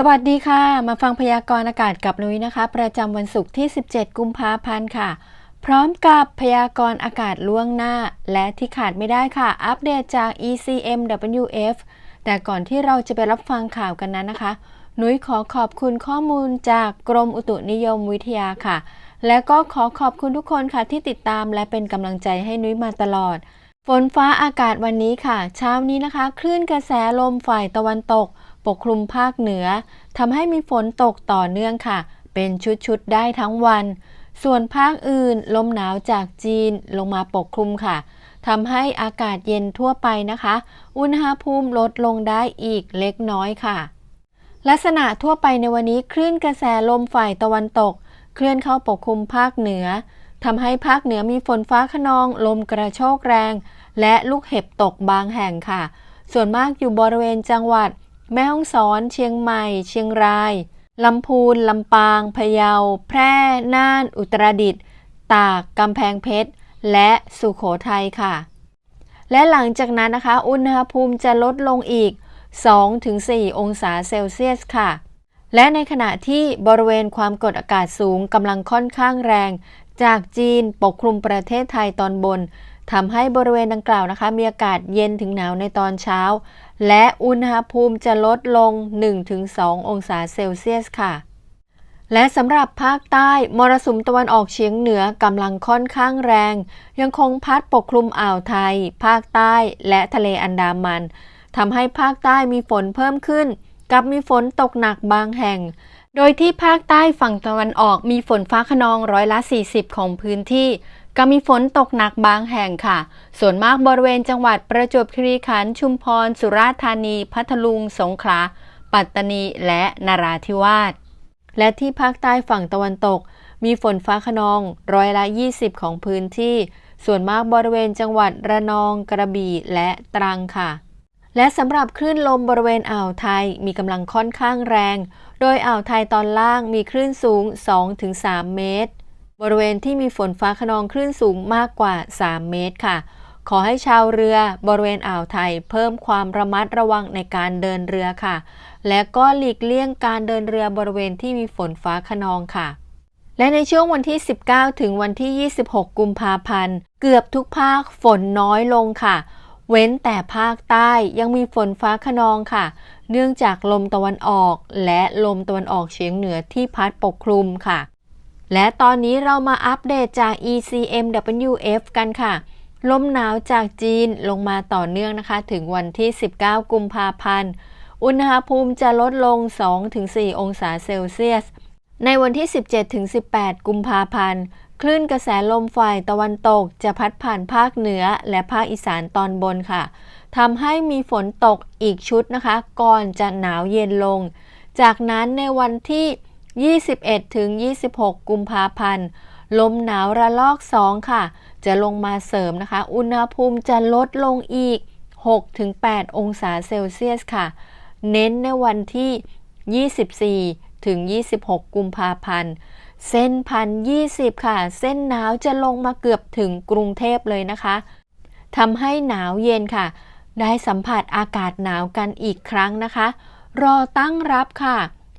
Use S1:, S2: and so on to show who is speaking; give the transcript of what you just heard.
S1: สวัสดีค่ะ มาฟังพยากรณ์อากาศกับนุ้ยนะคะ ประจำวันศุกร์ที่ 17 กุมภาพันธ์ค่ะ พร้อมกับพยากรณ์อากาศล่วงหน้า และที่ขาดไม่ได้ค่ะ อัปเดตจาก ECMWF แต่ก่อนที่เราจะไปรับฟังข่าวกันนั้นนะคะ นุ้ยขอขอบคุณข้อมูลจากกรมอุตุนิยมวิทยาค่ะ และก็ขอขอบคุณทุกคนค่ะที่ติดตามและเป็นกำลังใจให้นุ้ยมาตลอด ฝนฟ้าอากาศวันนี้ค่ะ เช้านี้นะคะ คลื่นกระแสลมฝ่ายตะวันตก ปกคลุมภาคเหนือทำให้มีฝนตกต่อเนื่องค่ะ เป็นชุดๆได้ทั้งวัน ส่วนภาคอื่นลมหนาวจากจีนลงมาปกคลุมค่ะทำให้อากาศเย็นทั่วไปนะคะ อุณหภูมิลดลงได้อีกเล็กน้อยค่ะ ลักษณะทั่วไปในวันนี้คลื่นกระแสลมฝ่ายตะวันตก เคลื่อนเข้าปกคลุมภาคเหนือทำให้ภาคเหนือมีฝนฟ้าขนอง ลมกระโชกแรง และลูกเห็บตกบางแห่งค่ะ ส่วนมากอยู่บริเวณจังหวัด แม่ฮ่องสอน เชียงใหม่ เชียงราย ลำพูน ลำปาง พะเยา แพร่ น่าน อุตรดิตถ์ ตาก กำแพงเพชร และสุขโขทัยค่ะ และหลังจากนั้นนะคะ อุณหภูมิจะลดลงอีก 2-4 องศาเซลเซียสค่ะ และในขณะที่บริเวณความกดอากาศสูงกำลังค่อนข้างแรง จากจีนปกคลุมประเทศไทยตอนบนทำให้บริเวณดังกล่าวนะคะ มีอากาศเย็นถึงหนาวในตอนเช้า และอุณหภูมิจะลดลง 1-2 องศาเซลเซียสค่ะ และสำหรับภาคใต้มรสุมตะวันออกเฉียงเหนือกำลังค่อนข้างแรง ยังคงพัดปกคลุมอ่าวไทย ภาคใต้และทะเลอันดามันทำให้ภาคใต้มีฝนเพิ่มขึ้น กับมีฝนตกหนักบางแห่ง โดยที่ภาคใต้ฝั่งตะวันออกมีฝนฟ้าขนองร้อยละ 40 ของพื้นที่ ก็มีฝนตกหนักบางแห่งค่ะ ส่วนมากบริเวณจังหวัดประจวบคีรีขันธ์ชุมพร สุราษฎร์ธานี พัทลุง สงขลา ปัตตานี และนราธิวาส และที่ภาคใต้ฝั่งตะวันตก มีฝนฟ้าขนองร้อยละ 20 ของพื้นที่ ส่วนมากบริเวณจังหวัดระนอง กระบี่ และตรังค่ะ และสำหรับคลื่นลมบริเวณอ่าวไทยมีกำลังค่อนข้างแรง โดยอ่าวไทยตอนล่างมีคลื่นสูง 2-3 เมตร บริเวณที่มีฝนฟ้าขนองคลื่นสูงมากกว่า 3 เมตรค่ะ ขอให้ชาวเรือบริเวณอ่าวไทย เพิ่มความระมัดระวังในการเดินเรือค่ะ และก็หลีกเลี่ยงการเดินเรือบริเวณที่มีฝนฟ้าขนองค่ะ และในช่วงวันที่ 19 ถึงวันที่ 26 กุมภาพันธ์ เกือบทุกภาคฝนน้อยลงค่ะ เว้นแต่ภาคใต้ยังมีฝนฟ้าขนองค่ะ เนื่องจากลมตะวันออก และลมตะวันออกเฉียงเหนือที่พัดปกคลุมค่ะ และตอนนี้เรามาอัปเดตจาก ECMWF กันค่ะ ลมหนาวจากจีนลงมาต่อเนื่องนะคะ ถึงวันที่ 19 กุมภาพันธ์ อุณหภูมิจะลดลง 2-4 องศาเซลเซียส ในวันที่ 17-18 กุมภาพันธ์ คลื่นกระแสลมฝ่ายตะวันตกจะพัดผ่านภาคเหนือและภาคอีสานตอนบนค่ะ ทำให้มีฝนตกอีกชุดนะคะ ก่อนจะหนาวเย็นลง จากนั้นในวันที่ 21ถึง26 กุมภาพันธ์ ลมหนาวระลอก2ค่ะ จะลงมาเสริมนะคะ อุณหภูมิจะลดลงอีก 6-8 องศาเซลเซียสค่ะ เน้นในวันที่ 24ถึง26 กุมภาพันธ์ เส้นพันยี่สิบค่ะ เส้นหนาวจะลงมาเกือบถึงกรุงเทพเลยนะคะทำให้หนาวเย็นค่ะ ได้สัมผัสอากาศหนาวกันอีกครั้งนะคะ รอตั้งรับค่ะ